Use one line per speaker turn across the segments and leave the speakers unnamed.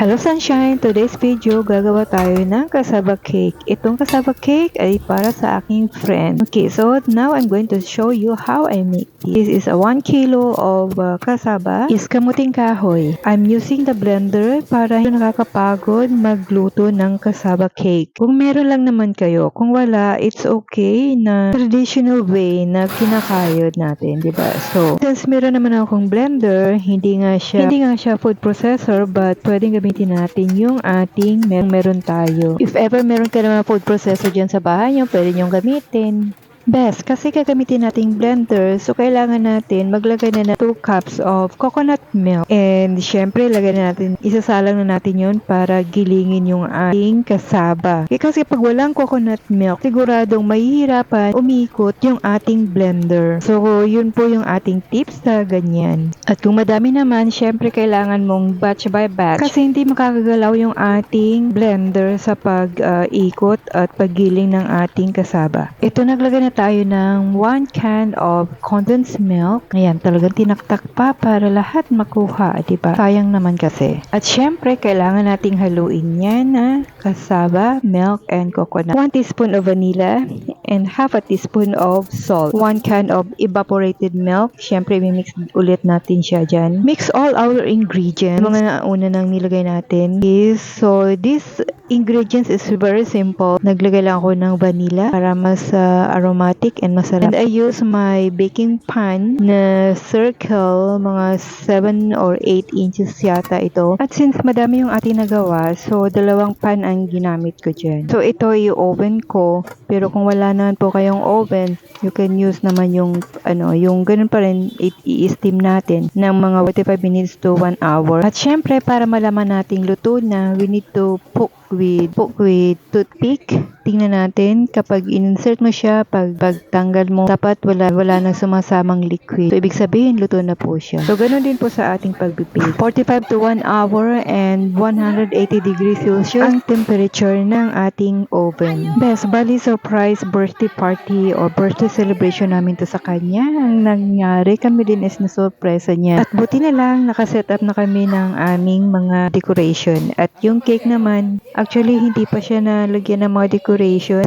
Hello Sunshine! Today's video, gagawa tayo ng kasaba cake. Itong kasaba cake ay para sa aking friend. Okay, so now I'm going to show you how I make this. This is a 1 kilo of uh, kasaba. Is kamuting kahoy. I'm using the blender para hindi nakakapagod magluto ng kasaba cake. Kung meron lang naman kayo, kung wala, it's okay na traditional way na kinakayod natin, di ba? So, since meron naman akong blender, hindi nga siya, hindi nga siya food processor, but pwedeng gamitin natin yung ating mer meron tayo. If ever meron ka naman food processor dyan sa bahay nyo, pwede nyong gamitin. Best, kasi gagamitin nating blender, so kailangan natin maglagay na ng 2 cups of coconut milk. And syempre, lagay na natin, isasalang na natin yon para gilingin yung ating kasaba. Eh, kasi pag walang coconut milk, siguradong mahihirapan umikot yung ating blender. So, yun po yung ating tips sa ganyan. At kung madami naman, syempre kailangan mong batch by batch kasi hindi makakagalaw yung ating blender sa pag-ikot at paggiling ng ating kasaba. Ito naglagay na tayo ng 1 can of condensed milk. Ayan, talagang tinaktak pa para lahat makuha, di ba? Sayang naman kasi. At syempre, kailangan nating haluin yan na kasaba, milk, and coconut. 1 teaspoon of vanilla and half a teaspoon of salt. 1 can of evaporated milk. Syempre, mix ulit natin siya dyan. Mix all our ingredients. Mga una nang nilagay natin is, so this ingredients is very simple. Naglagay lang ako ng vanilla para mas uh, aromatic and masarap. And I use my baking pan na circle, mga 7 or 8 inches yata ito. At since madami yung ating nagawa, so dalawang pan ang ginamit ko dyan. So ito yung oven ko. Pero kung wala naman po kayong oven, you can use naman yung ano, yung ganun pa rin i-steam natin ng mga 45 minutes to 1 hour. At syempre, para malaman nating luto na, we need to poke with poke with toothpick. Tingnan natin kapag in-insert mo siya, pag pagtanggal mo, dapat wala wala nang sumasamang liquid. So ibig sabihin luto na po siya. So ganun din po sa ating pagpipig. 45 to 1 hour and 180 degrees Celsius ang temperature ng ating oven. Best, bali surprise birthday party or birthday celebration namin to sa kanya. Ang nangyari, kami din is na sorpresa niya. At buti na lang, nakaset up na kami ng aming mga decoration. At yung cake naman, actually hindi pa siya nalagyan ng mga decoration.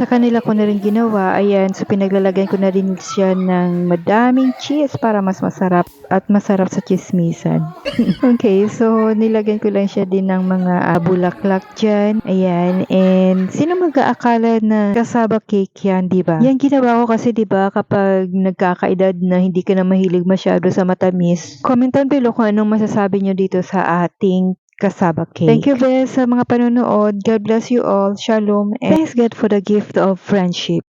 Sa kanila ko na rin ginawa. Ayan, so pinaglalagyan ko na rin siya ng madaming cheese para mas masarap at masarap sa chismisan. okay, so nilagyan ko lang siya din ng mga uh, bulaklak dyan. Ayan, and sino mag-aakala na kasaba cake yan, di ba? Yan ginawa ko kasi, di ba, kapag nagkakaedad na hindi ka na mahilig masyado sa matamis, comment down below kung anong masasabi nyo dito sa ating kasaba cake. Thank you, Bes, sa mga panonood. God bless you all. Shalom. And thanks God for the gift of friendship.